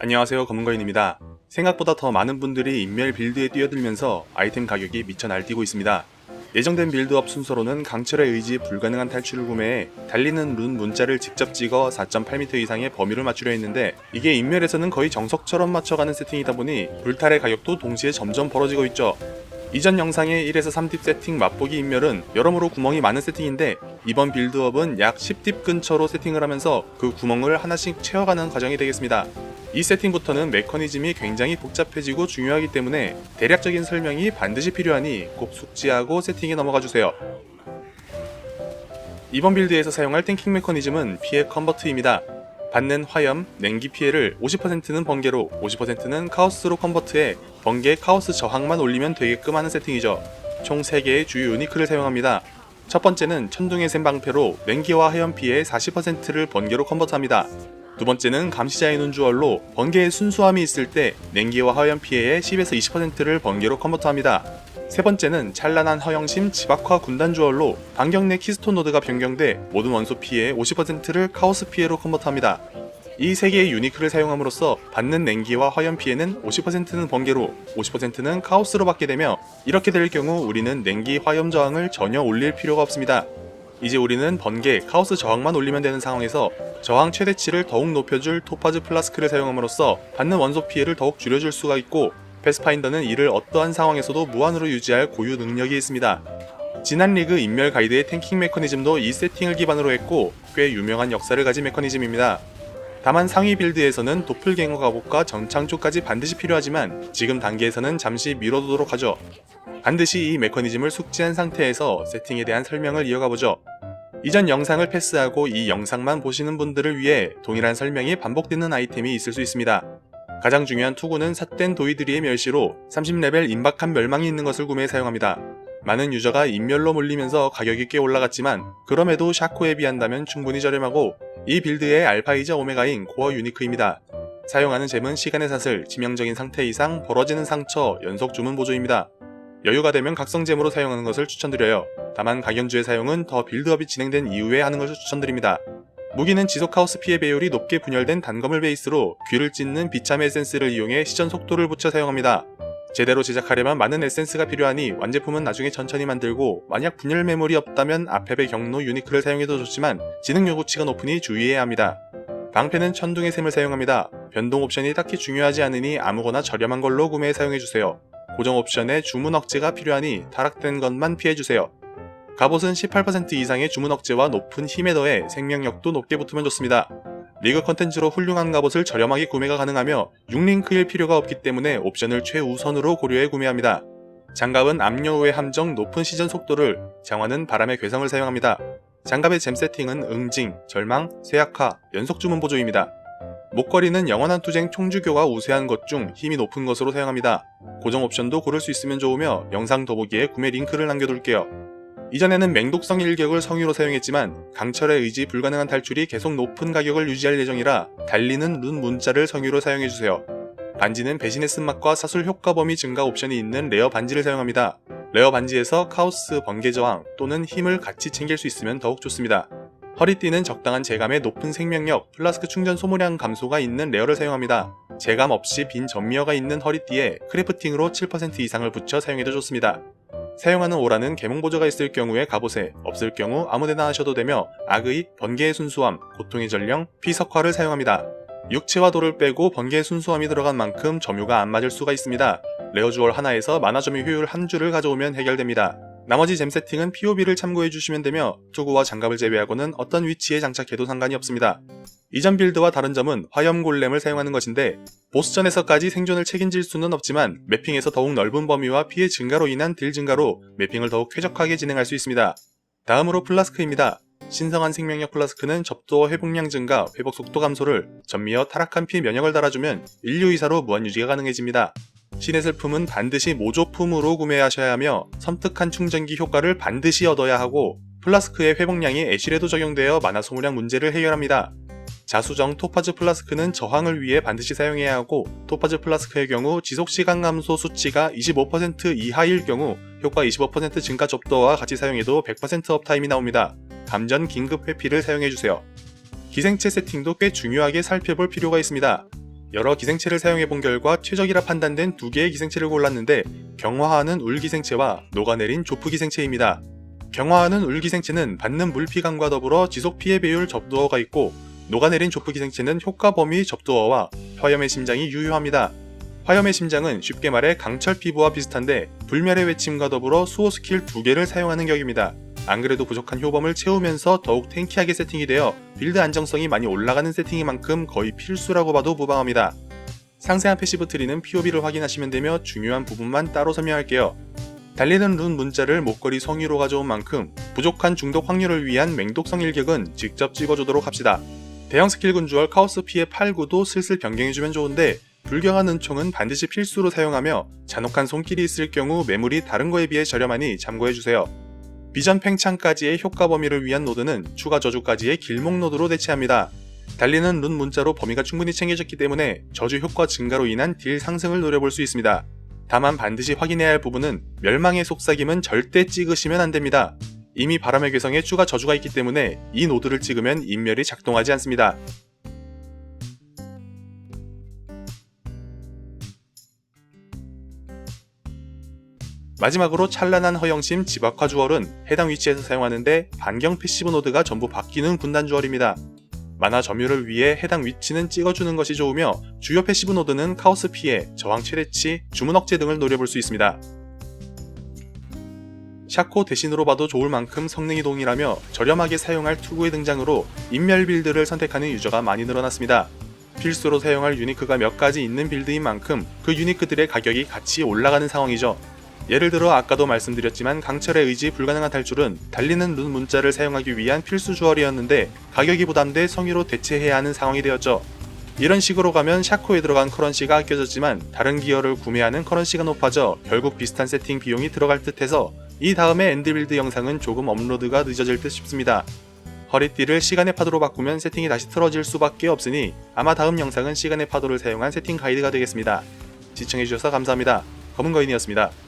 안녕하세요 검은거인입니다. 생각보다 더 많은 분들이 인멸 빌드에 뛰어들면서 아이템 가격이 미쳐 날뛰고 있습니다. 예정된 빌드업 순서로는 강철의 의지 불가능한 탈출을 구매해 달리는 룬 문자를 직접 찍어 4.8m 이상의 범위를 맞추려 했는데 이게 인멸에서는 거의 정석처럼 맞춰가는 세팅이다 보니 불탈의 가격도 동시에 점점 벌어지고 있죠. 이전 영상의 1에서 3딥 세팅 맛보기 인멸은 여러모로 구멍이 많은 세팅인데 이번 빌드업은 약 10딥 근처로 세팅을 하면서 그 구멍을 하나씩 채워가는 과정이 되겠습니다. 이 세팅부터는 메커니즘이 굉장히 복잡해지고 중요하기 때문에 대략적인 설명이 반드시 필요하니 꼭 숙지하고 세팅에 넘어가 주세요. 이번 빌드에서 사용할 탱킹 메커니즘은 피해 컨버트입니다. 받는 화염, 냉기 피해를 50%는 번개로, 50%는 카오스로 컨버트해 번개 카오스 저항만 올리면 되게끔 하는 세팅이죠. 총 3개의 주요 유니크를 사용합니다. 첫 번째는 천둥의 샘 방패로 냉기와 화염 피해 40%를 번개로 컨버트합니다. 두 번째는 감시자의 눈 주얼로 번개의 순수함이 있을 때 냉기와 화염 피해의 10에서 20%를 번개로 컨버트합니다. 세 번째는 찬란한 허영심 지박화 군단 주얼로 반경 내 키스톤 노드가 변경돼 모든 원소 피해의 50%를 카오스 피해로 컨버트합니다. 이 세 개의 유니크를 사용함으로써 받는 냉기와 화염 피해는 50%는 번개로, 50%는 카오스로 받게 되며 이렇게 될 경우 우리는 냉기 화염 저항을 전혀 올릴 필요가 없습니다. 이제 우리는 번개, 카오스 저항만 올리면 되는 상황에서 저항 최대치를 더욱 높여줄 토파즈 플라스크를 사용함으로써 받는 원소 피해를 더욱 줄여줄 수가 있고 패스파인더는 이를 어떠한 상황에서도 무한으로 유지할 고유 능력이 있습니다. 지난 리그 인멸 가이드의 탱킹 메커니즘도 이 세팅을 기반으로 했고 꽤 유명한 역사를 가진 메커니즘입니다. 다만 상위 빌드에서는 도플갱어 갑옷과 전창조까지 반드시 필요하지만 지금 단계에서는 잠시 미뤄두도록 하죠. 반드시 이 메커니즘을 숙지한 상태에서 세팅에 대한 설명을 이어가 보죠. 이전 영상을 패스하고 이 영상만 보시는 분들을 위해 동일한 설명이 반복되는 아이템이 있을 수 있습니다. 가장 중요한 투구는 삿된 도이드리의 멸시로 30레벨 임박한 멸망이 있는 것을 구매해 사용합니다. 많은 유저가 인멸로 몰리면서 가격이 꽤 올라갔지만 그럼에도 샤코에 비한다면 충분히 저렴하고 이 빌드의 알파이자 오메가인 코어 유니크입니다. 사용하는 잼은 시간의 사슬, 치명적인 상태 이상 벌어지는 상처, 연속 주문 보조입니다. 여유가 되면 각성잼으로 사용하는 것을 추천드려요. 다만 각연주의 사용은 더 빌드업이 진행된 이후에 하는 것을 추천드립니다. 무기는 지속 카오스 피해 배율이 높게 분열된 단검을 베이스로 귀를 찢는 비참 에센스를 이용해 시전 속도를 붙여 사용합니다. 제대로 제작하려면 많은 에센스가 필요하니 완제품은 나중에 천천히 만들고 만약 분열 매물이 없다면 앞햅의 경로 유니크를 사용해도 좋지만 지능 요구치가 높으니 주의해야 합니다. 방패는 천둥의 샘을 사용합니다. 변동 옵션이 딱히 중요하지 않으니 아무거나 저렴한 걸로 구매해 사용해주세요. 고정 옵션에 주문 억제가 필요하니 타락된 것만 피해주세요. 갑옷은 18% 이상의 주문 억제와 높은 힘에 더해 생명력도 높게 붙으면 좋습니다. 리그 컨텐츠로 훌륭한 갑옷을 저렴하게 구매가 가능하며 6링크일 필요가 없기 때문에 옵션을 최우선으로 고려해 구매합니다. 장갑은 압력의 함정 높은 시전 속도를, 장화는 바람의 괴성을 사용합니다. 장갑의 잼 세팅은 응징, 절망, 쇠약화, 연속 주문 보조입니다. 목걸이는 영원한 투쟁 총주교가 우세한 것 중 힘이 높은 것으로 사용합니다. 고정 옵션도 고를 수 있으면 좋으며 영상 더보기에 구매 링크를 남겨둘게요. 이전에는 맹독성 일격을 성유로 사용했지만 강철의 의지 불가능한 탈출이 계속 높은 가격을 유지할 예정이라 달리는 룬 문자를 성유로 사용해주세요. 반지는 배신의 쓴맛과 사술 효과 범위 증가 옵션이 있는 레어 반지를 사용합니다. 레어 반지에서 카오스 번개 저항 또는 힘을 같이 챙길 수 있으면 더욱 좋습니다. 허리띠는 적당한 재감의 높은 생명력, 플라스크 충전 소모량 감소가 있는 레어를 사용합니다. 재감 없이 빈 전미어가 있는 허리띠에 크래프팅으로 7% 이상을 붙여 사용해도 좋습니다. 사용하는 오라는 개몽 보조가 있을 경우에 갑옷에, 없을 경우 아무데나 하셔도 되며 악의, 번개의 순수함, 고통의 전령, 피석화를 사용합니다. 육체와 돌을 빼고 번개의 순수함이 들어간 만큼 점유가 안 맞을 수가 있습니다. 레어 주얼 하나에서 만화 점유 효율 한 줄을 가져오면 해결됩니다. 나머지 잼 세팅은 POB를 참고해 주시면 되며 투구와 장갑을 제외하고는 어떤 위치에 장착해도 상관이 없습니다. 이전 빌드와 다른 점은 화염 골렘을 사용하는 것인데 보스전에서까지 생존을 책임질 수는 없지만 매핑에서 더욱 넓은 범위와 피해 증가로 인한 딜 증가로 매핑을 더욱 쾌적하게 진행할 수 있습니다. 다음으로 플라스크입니다. 신성한 생명력 플라스크는 접도어 회복량 증가, 회복 속도 감소를 전미어 타락한 피 면역을 달아주면 인류 이사로 무한 유지가 가능해집니다. 신의 슬픔은 반드시 모조품으로 구매하셔야 하며 섬뜩한 충전기 효과를 반드시 얻어야 하고 플라스크의 회복량이 애쉬에도 적용되어 만화 소모량 문제를 해결합니다. 자수정 토파즈 플라스크는 저항을 위해 반드시 사용해야 하고 토파즈 플라스크의 경우 지속 시간 감소 수치가 25% 이하일 경우 효과 25% 증가 접도와 같이 사용해도 100% 업타임이 나옵니다. 감전 긴급 회피를 사용해주세요. 기생체 세팅도 꽤 중요하게 살펴볼 필요가 있습니다. 여러 기생체를 사용해본 결과 최적이라 판단된 두 개의 기생체를 골랐는데 경화하는 울 기생체와 녹아내린 조프 기생체입니다. 경화하는 울 기생체는 받는 물피감과 더불어 지속 피해 배율 접두어가 있고 녹아내린 조프 기생체는 효과 범위 접두어와 화염의 심장이 유효합니다. 화염의 심장은 쉽게 말해 강철 피부와 비슷한데 불멸의 외침과 더불어 수호 스킬 두 개를 사용하는 격입니다. 안 그래도 부족한 효범을 채우면서 더욱 탱키하게 세팅이 되어 빌드 안정성이 많이 올라가는 세팅인 만큼 거의 필수라고 봐도 무방합니다. 상세한 패시브 트리는 POB를 확인하시면 되며 중요한 부분만 따로 설명할게요. 달리는 룬 문자를 목걸이 성유로 가져온 만큼 부족한 중독 확률을 위한 맹독성 일격은 직접 찍어주도록 합시다. 대형 스킬 군주얼 카오스 피해 8, 9도 슬슬 변경해주면 좋은데 불경한 은총은 반드시 필수로 사용하며 잔혹한 손길이 있을 경우 매물이 다른 거에 비해 저렴하니 참고해주세요. 비전 팽창까지의 효과 범위를 위한 노드는 추가 저주까지의 길목 노드로 대체합니다. 달리는 룬 문자로 범위가 충분히 챙겨졌기 때문에 저주 효과 증가로 인한 딜 상승을 노려볼 수 있습니다. 다만 반드시 확인해야 할 부분은 멸망의 속삭임은 절대 찍으시면 안 됩니다. 이미 바람의 괴성에 추가 저주가 있기 때문에 이 노드를 찍으면 인멸이 작동하지 않습니다. 마지막으로 찬란한 허영심 지박화 주얼은 해당 위치에서 사용하는데 반경 패시브 노드가 전부 바뀌는 군단 주얼입니다. 만화 점유를 위해 해당 위치는 찍어주는 것이 좋으며 주요 패시브 노드는 카오스 피해, 저항 최대치, 주문 억제 등을 노려볼 수 있습니다. 샤코 대신으로 봐도 좋을 만큼 성능이 동일하며 저렴하게 사용할 투구의 등장으로 인멸 빌드를 선택하는 유저가 많이 늘어났습니다. 필수로 사용할 유니크가 몇 가지 있는 빌드인 만큼 그 유니크들의 가격이 같이 올라가는 상황이죠. 예를 들어 아까도 말씀드렸지만 강철의 의지 불가능한 탈출은 달리는 룬 문자를 사용하기 위한 필수 주얼이었는데 가격이 부담돼 성의로 대체해야 하는 상황이 되었죠. 이런 식으로 가면 샤코에 들어간 커런시가 아껴졌지만 다른 기어를 구매하는 커런시가 높아져 결국 비슷한 세팅 비용이 들어갈 듯 해서 이 다음에 엔드빌드 영상은 조금 업로드가 늦어질 듯 싶습니다. 허리띠를 시간의 파도로 바꾸면 세팅이 다시 틀어질 수밖에 없으니 아마 다음 영상은 시간의 파도를 사용한 세팅 가이드가 되겠습니다. 시청해주셔서 감사합니다. 검은 거인이었습니다.